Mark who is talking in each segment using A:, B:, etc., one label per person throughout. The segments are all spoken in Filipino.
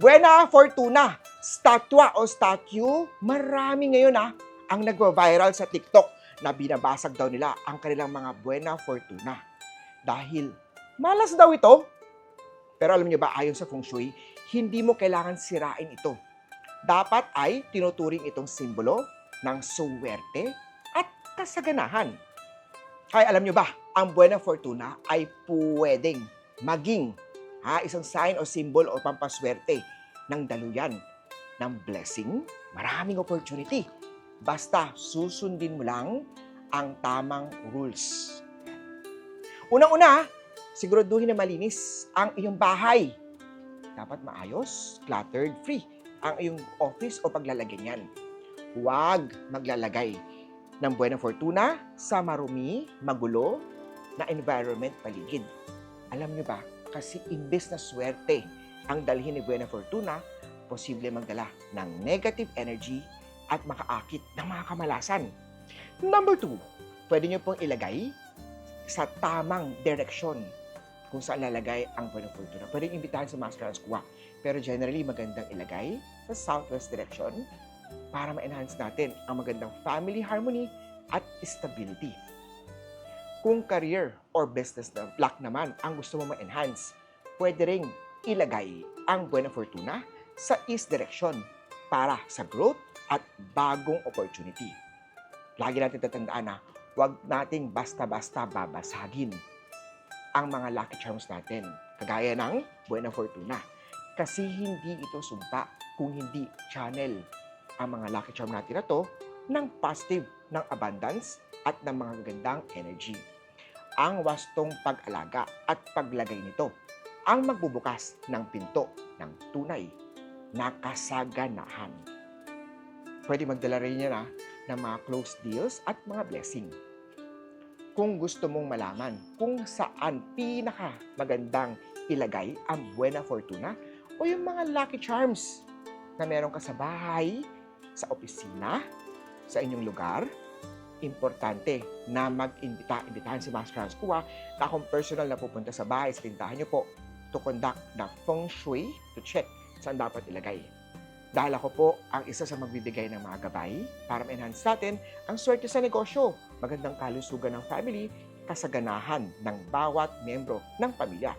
A: Buena Fortuna, statwa o statue, marami ngayon ah, ang nagwa-viral sa TikTok na binabasag daw nila ang kanilang mga Buena Fortuna. Dahil malas daw ito. Pero alam niyo ba, ayon sa Feng Shui, hindi mo kailangan sirain ito. Dapat ay tinuturing itong simbolo ng suwerte at kasaganahan. Kaya alam niyo ba, ang Buena Fortuna ay pwedeng maging ha, isang sign o symbol o pampaswerte ng daluyan ng blessing, maraming opportunity. Basta susundin mo lang ang tamang rules. Unang-una, siguraduhin na malinis ang iyong bahay. Dapat maayos, cluttered, free ang iyong office o paglalagyan yan. Huwag maglalagay ng Buena Fortuna sa marumi, magulo na environment paligid. Alam niyo ba, kasi imbes na swerte ang dalhin ni Buena Fortuna, posible magdala ng negative energy at makaakit ng mga kamalasan. Number two, pwede niyo pong ilagay sa tamang direksyon kung saan lalagay ang Buena Fortuna. Pwede imbitahan sa Master Squwa. Pero generally, magandang ilagay sa southwest direction para ma-enhance natin ang magandang family harmony at stability. Kung career or business na block naman ang gusto mo ma-enhance, pwede ring ilagay ang Buena Fortuna sa east direction para sa growth at bagong opportunity. Lagi natin tatandaan na huwag nating basta-basta babasagin ang mga lucky charms natin, kagaya ng Buena Fortuna. Kasi hindi ito sumpa kung hindi channel ang mga lucky charm natin na to ng positive, ng abundance at ng mga gagandang energy. Ang wastong pag-alaga at paglagay nito ang magbubukas ng pinto ng tunay na kasaganahan. Pwede magdala rin niya na ng mga close deals at mga blessing. Kung gusto mong malaman kung saan pinaka magandang ilagay ang Buena Fortuna o yung mga lucky charms na meron ka sa bahay, sa opisina, sa inyong lugar, importante na mag-imbita, imbitahan si Master Franz Kua na kung personal na pupunta sa bahay, sa tindahan niyo po, to conduct the feng shui to check saan dapat ilagay. Dahil ako po ang isa sa magbibigay ng mga gabay para ma-enhance natin ang swerte sa negosyo, magandang kalusugan ng family, kasaganahan ng bawat membro ng pamilya.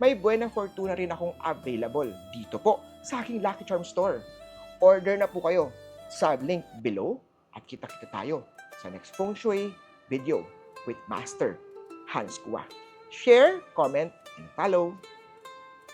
A: May Buena Fortuna rin akong available dito po sa aking Lucky Charm Store. Order na po kayo sa link below at kita-kita tayo sa next Feng Shui video with Master Hans Kua. Share, comment, and follow.